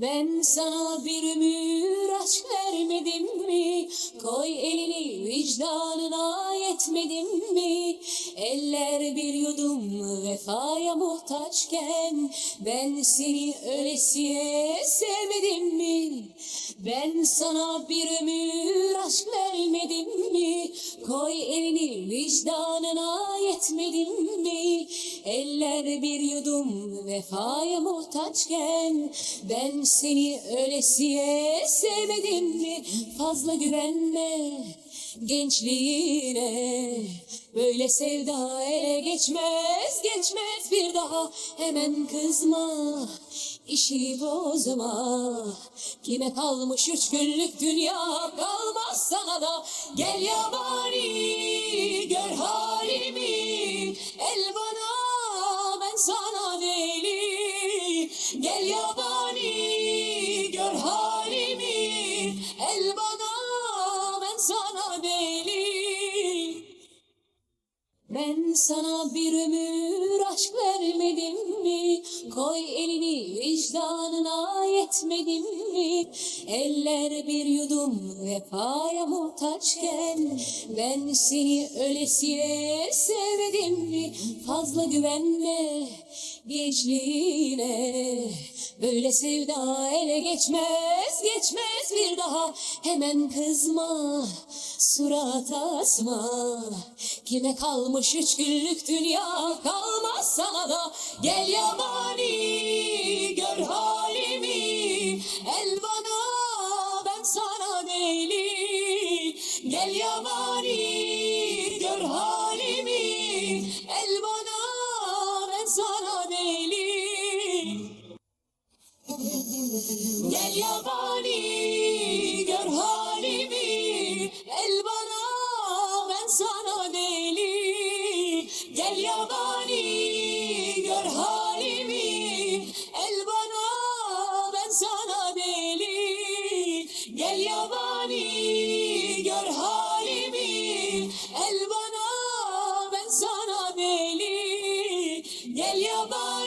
Ben sana bir ömür aşk vermedim mi? Koy elini vicdanına yetmedim mi? Eller bir yudum vefaya muhtaçken Ben seni öylesiye sevmedim mi? Ben sana bir ömür aşk vermedim mi? Koy elini vicdanına yetmedim mi? Eller bir yudum vefaya muhtaçken Ben seni öylesiye sevmedim mi? Fazla güvenme gençliğine Böyle sevda ele geçmez geçmez bir daha Hemen kızma işi bozma Kime kalmış üç günlük dünya kalmaz sana da Gel yabani Gel yabani gör halimi El bana ben sana deli ben sana bir ömür aşk vermedim mi? Koy elini vicdanına yetmedim mi? Eller bir yudum vefaya muhtaçken Ben seni öylesiye sevmedim mi? Fazla güvenme gençliğine. Böyle sevda ele geçmez geçmez bir daha. Hemen kızma surat asma. Kime kalmış üç günlük dünya kalmaz sana da. Gel yabani gör halimi. El bana ben sana deli Gel yabani gör halimi. El bana ben sana deli yabani gör halimi el bana ben sana deli gel yabani gör halimi el bana ben sana deli gel yabani gör halimi el bana ben sana deli gel yabani